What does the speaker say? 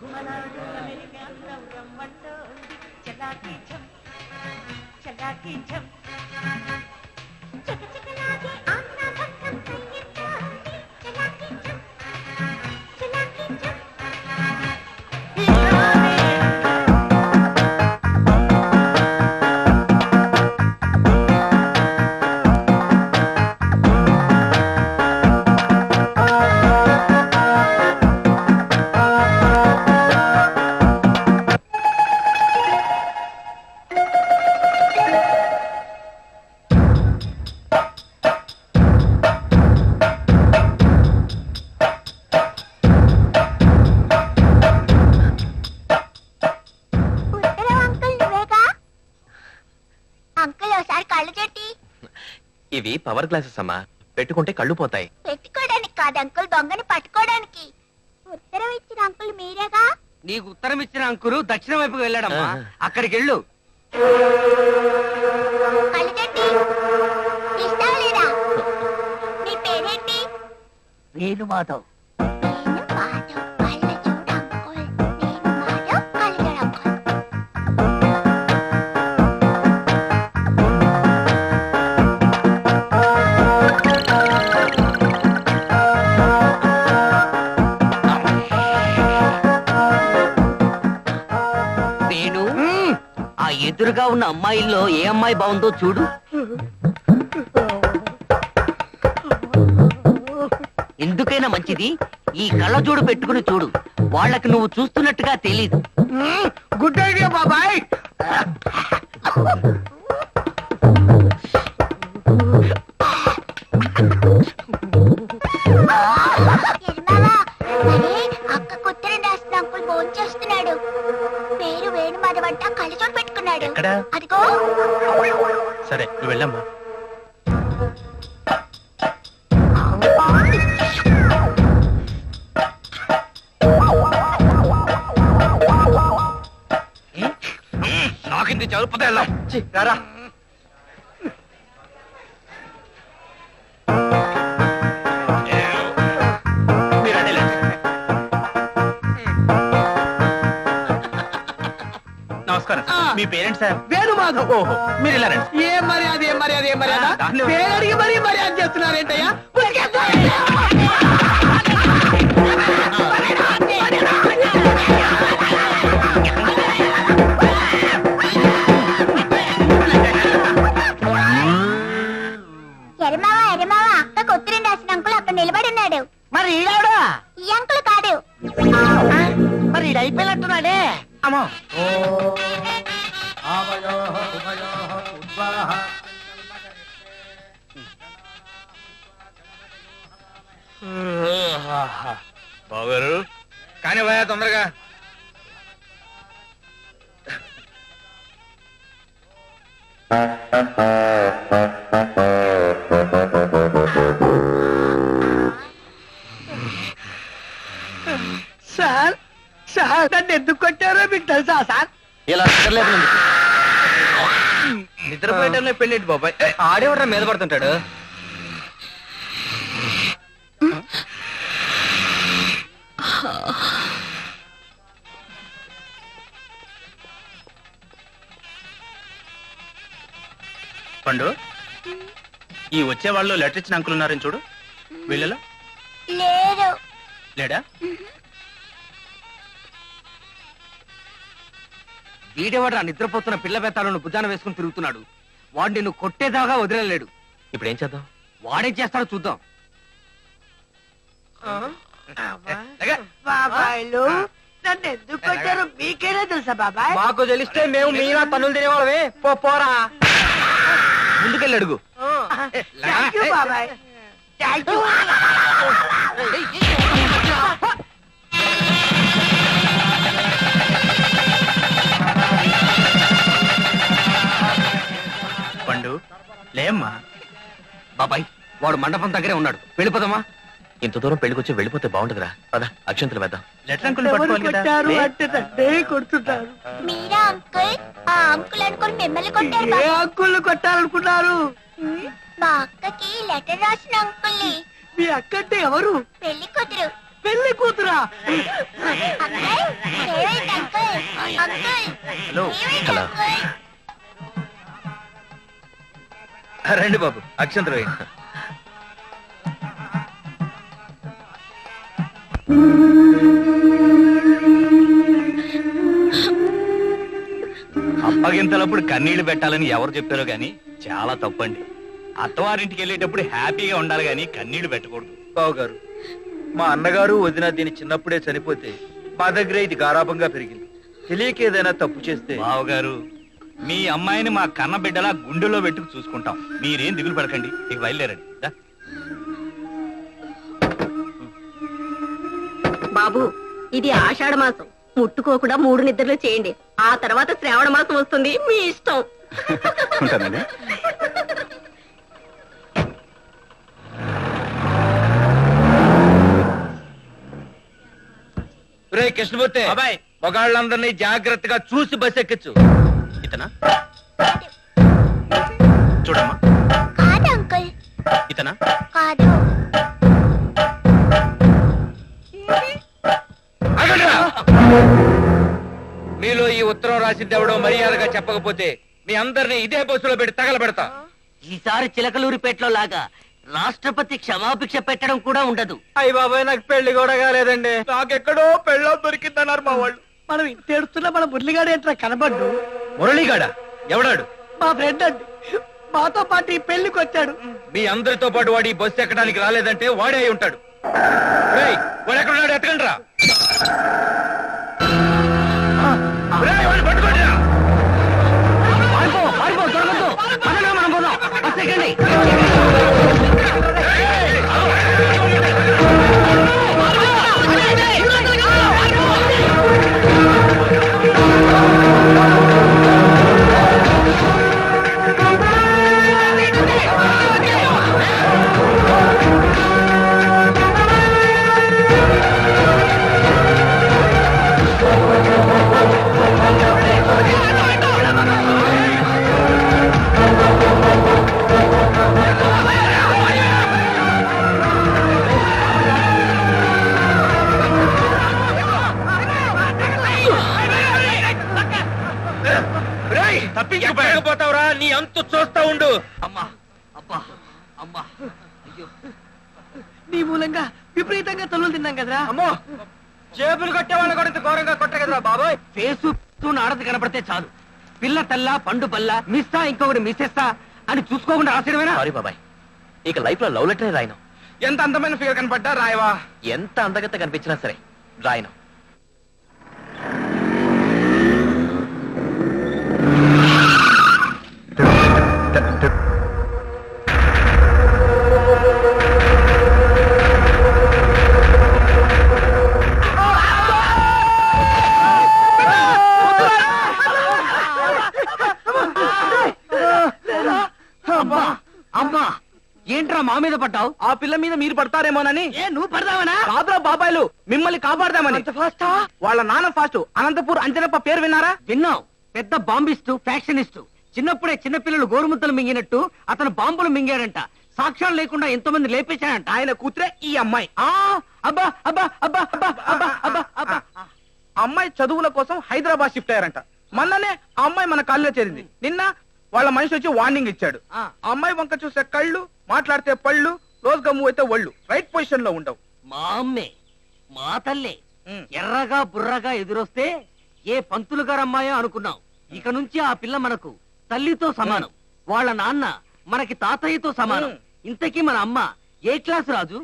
घुमनारो American रम रम चला के झम चला के झम। చెట్టి ఇవి పవర్ గ్లాసెస్ అమ్మా. పెట్టుకుంటే కళ్ళు పోతాయి. పెట్టుకోవడానికి కాదు అంకుల్ దొంగని పట్టుకోవడానికి ఉత్తరం ఇచ్చిన అంకుల్ మీరేగా? నీకు ఉత్తరం ఇచ్చిన అంకురు దక్షిణ వైపుకి వెళ్ళాడమ్మా. అక్కడికి వెళ్ళు. లేదా? నీ పేరేంటి? వేణు ఎదురుగా ఉన్న అమ్మాయిల్లో ఏ అమ్మాయి బాగుందో చూడు. ఎందుకైనా మంచిది ఈ కళ్ళజోడు పెట్టుకుని చూడు. వాళ్ళకి నువ్వు చూస్తున్నట్టుగా తెలీదు. గుడ్ ఐడియా బాబాయ్. చేస్తున్నాడు. పేరు వేణు మాధవ్ అంట కళ్ళ చూడు పెట్టుకున్నాడు. ఎక్కడ? అదిగో. సరే నువ్వు వెళ్ళమ్మా. నాకింది చదువుపోతే వెళ్దాం రారా. మీ పేరెంట్స్ సార్? వేణు మాధవ్ ఓహో మీరు ఇలా రండి. ఏ మర్యాద ఏ మర్యాద ఏ మర్యాద? ఉంది. పేరడిగి మరీ మర్యాద చేస్తున్నారేంటయ్యా? ఎరిమావా ఎరిమావా అక్కకు ఉత్తరం రాసిన అంకుల్ అక్కడ నిలబడి ఉన్నాడు. మరి ఈడాడు ఈ అంకుల్ కాడు మరి ఈడు అయిపోయినట్టున్నాడే. అమ్మా. బాగారు కానీ భయ తొందరగా. సార్ సార్ నన్ను ఎందుకు కొట్టారో మీకు తెలుసా సార్? ఇలా నిద్రపోయేటంలో పెళ్ళేటి బాబాయ్? ఆడేవడ్రా మీద పడుతుంటాడు. పండు ఈ వచ్చే వాళ్ళు లెటర్ ఇచ్చిన అంకులు ఉన్నారని చూడు. వీళ్ళలో? లేడా? వీడెవడ్రా నిద్రపోతున్న పిల్ల బెత్తాలను భుజాన వేసుకుని తిరుగుతున్నాడు వాడు నిన్ను కొట్టేదాకా వదిలేలేడు ఇప్పుడు ఏం చేద్దాం వాడేం చేస్తాడో చూద్దాం బాబాయ్లు నన్ను ఎందుకు కొట్టారో మీకేనే తెలుసా బాబాయ్ మాకు తెలిస్తే మేము మీరా తన్నులు తినేవాళ్ళమే పో పోరా ముందుకెళ్ళి అడుగు థ్యాంక్ యూ బాబాయ్ థ్యాంక్ యూ పండు లేమ్మా. బాబాయ్ వాడు మండపం దగ్గరే ఉన్నాడు. వెళ్ళిపోదామా? ఇంత దూరం పెళ్ళికొచ్చి వెళ్ళిపోతే బాగుంటుందిరా పద అక్షంతలు వేద్దాం. లెటర్ అంకుల్ ఎవరు కొట్టారు? అంటే నన్నే కొడుతున్నారు మీరా అంకుల్? ఆ అంకుల్ అనుకుని మిమ్మల్ని కొట్టారు ఏ బాబు. అంకుల్ని కొట్టాలనుకున్నారు? మా అక్కకి లెటర్ రాసిన అంకుల్ని. మీ అక్కంటే ఎవరు? పెళ్ళి కూతురు. పెళ్ళి కూతురా? Uncle hello. హలో. రండి బాబు అక్షంతలు వేయండి. అప్పగింతలప్పుడు కన్నీళ్ళు పెట్టాలని ఎవరు చెప్పారో గాని చాలా తప్పండి. అత్తవారింటికి వెళ్ళేటప్పుడు హ్యాపీగా ఉండాలి గాని కన్నీళ్ళు పెట్టకూడదు. బావు గారు మా అన్నగారు వదిన దీని చిన్నప్పుడే చనిపోతే మా దగ్గర ఇది గారాభంగా పెరిగింది. తెలియక ఏదైనా తప్పు చేస్తే బావగారు మీ అమ్మాయిని మా కన్న బిడ్డలా గుండెలో పెట్టుకు చూసుకుంటాం. మీరేం దిగులు పడకండి. ఇక బయలుదేరండి. బాబు ఇది ఆషాఢ మాసం. ముట్టుకోకుండా మూడు నిద్రలు చేయండి. ఆ తర్వాత శ్రావణ మాసం వస్తుంది. మీ ఇష్టం. ఉంటానండి. రే కృష్ణమూర్తి. బాబాయ్ మగాళ్ళందరినీ జాగ్రత్తగా చూసి బస్ ఎక్కించు. ఇతనా? చూడమ్మా. కాదు అంకుల్. ఇతనా? కాదు! మీలో ఈ ఉత్తరం రాసింది ఎవడో మర్యాదగా చెప్పకపోతే మీ అందరినీ ఇదే బస్సులో పెట్టి తగలబెడతా. ఈసారి చిలకలూరిపేటలో లాగా రాష్ట్రపతి క్షమాభిక్ష పెట్టడం కూడా ఉండదు. అయ్యి బాబాయ్ నాకు పెళ్ళి కూడా కాలేదండి. నాకెక్కడో పెళ్ళో దొరికిందన్నారు మా వాళ్ళు. మనం ఇంత ఏడుస్తున్నా మన మురళిగాడు ఏంట్రా కనబడ్డు? మురళీగాడ? ఎవడాడు? మా ఫ్రెండ్ అండి. మాతో పాటు ఈ పెళ్ళికి వచ్చాడు. మీ అందరితో పాటు వాడు బస్సు ఎక్కడానికి రాలేదంటే వాడే అయి ఉంటాడు. వాడు ఎక్కడున్నాడు? ఎత్తకండి రా. పట్టుకోండి మూలంగా విపరీతంగా తల్లులు తిన్నాం కదరా. అమ్మో! చేతులు కట్టే వాళ్ళ కూడా ఇంత ఘోరంగా కొట్టగదరా బాబాయ్. ఫేసు ఆడది కనపడితే చాలు. పిల్ల తల్ల పండు పల్ల మిస్సా ఇంకొకటి మిస్సెస్తా అని చూసుకోకుండా రాసేయడమేనా? సారీ బాబాయ్. ఇక లైఫ్లో లవ్ లెటరే రాయను. ఎంత అందమైన ఫిగర్ కనపడ్డా? రాయవా? ఎంత అందగత్త కనిపించినా సరే రాయను. అమ్మా ఏంట్రా మా మీద పడ్డావు? ఆ పిల్ల మీద మీరు పడతారేమోనని? ఏ నువ్వు పడదావనా? కాదురా బాబాయ్లు మిమ్మల్ని కాపాడదామని. వాళ్ళ నాన్న ఫాస్ట్ అనంతపూర్ అంజనప్ప పేరు విన్నారా? విన్నావు పెద్ద బాంబిస్టు ఫ్యాక్షనిస్టు. చిన్నప్పుడే చిన్నపిల్లలు గోరుముద్దలు మింగినట్టు అతను బాంబులు మింగాడంట. సాక్ష్యాలు లేకుండా ఎంతో మంది లేపేశాడంట ఆయన కూతురే ఈ అమ్మాయి. ఆ అబ్బా అబ్బా అబ్బా అబ్బా అబ్బా అబ్బా అబ్బా. ఆ అమ్మాయి చదువుల కోసం హైదరాబాద్ షిఫ్ట్ అయ్యారంట. మొన్ననే ఆ అమ్మాయి మన కాల్లో చేరింది. నిన్న వాళ్ళ మనిషి వచ్చి వార్నింగ్ ఇచ్చాడు. ఆ. అమ్మాయి వంక చూసే కళ్ళు మాట్లాడితే పళ్ళు రోజు గమ్ము అయితే ఒళ్ళు. రైట్ పొజిషన్లో ఉండవు. మా అమ్మే మా తల్లే ఉమ్. ఎర్రగా బుర్రగా ఎదురొస్తే ఏ పంతులు గారమ్మాయో అనుకున్నాం. ఇక నుంచి ఆ పిల్ల మనకు తల్లితో సమానం. వాళ్ళ నాన్న మనకి తాతయ్యతో సమానం. ఉమ్. ఇంతకీ మన అమ్మ ఏ క్లాస్ రాజు?